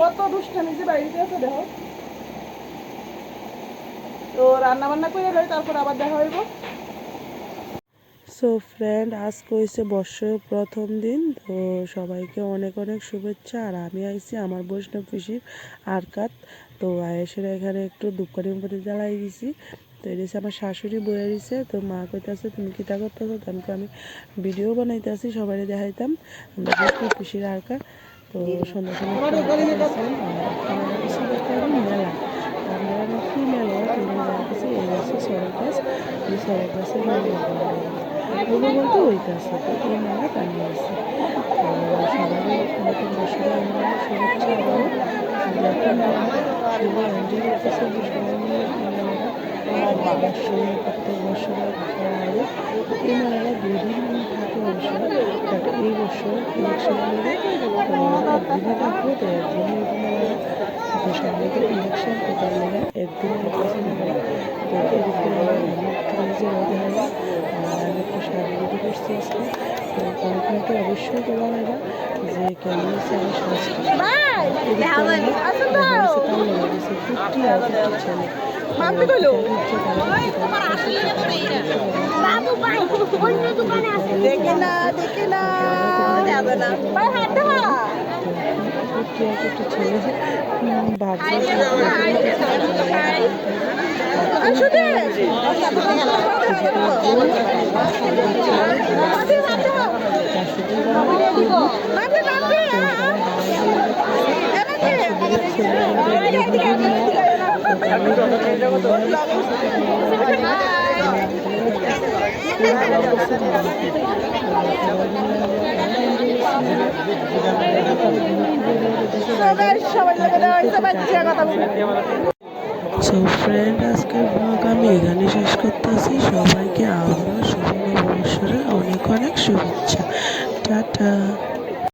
কত দুষ্টামি যে বাড়িতে আছে দেখো। তো রান্না বান্না করে তারপর আবার দেখা হইব। সো ফ্রেন্ড আজকে হয়েছে বর্ষের প্রথম দিন তো সবাইকে অনেক অনেক শুভেচ্ছা। আর আমি আইছি আমার বৈষ্ণব পিসির আরকাত তো আয়েসের এখানে একটু দুঃখানি উপরে জ্বালাই দিছি। তো এটা হচ্ছে আমার শাশুড়ি বয়ে দিছে তো মা কইতাছে তুমি করতেছো? তো কই, আমি ভিডিও বানাইতেছি সবাই দেখাইতাম বৈষ্ণব পিসির আরকা তো সন্ধ্যা একটা মেলা। আর মেলার কি মেলা? তুমি এই সরক গাছ এই গাছের মেলা বলব বলতে ওইটা আছে তো এই মেলা টানি আছে। তো সবাই নতুন বছরে আমরা শুভেচ্ছা এবং যখন শুভ এনজয় করতেছে যে সবাই মিলে বছরে প্রত্যেক বছরে এই মেলাটা দুই দিন থাকে অবশ্য এই বছর ইলেকশন মেলে তো একদিনে থাকবে তো একদিনে এই মেলাটা তো ইলেকশন তো একটু হয় আমি একটু সাজুগুজু করছি আজকে তো অবশ্যই বলা হবে যে কেমন সাজটা ফিফটি আর ফিফটি ছেলে। কইলো? দেখে না দেখে না যাবে না। ভাই হাত ফিফটি আর ফিফটি ছেলে ভাবছে শুধু সো ফ্রেন্ড আজকের ব্লগ আমি এখানে শেষ করতেছি। সবাইকে আমরা শুভ নববর্ষের অনেক অনেক শুভেচ্ছা। টাটা।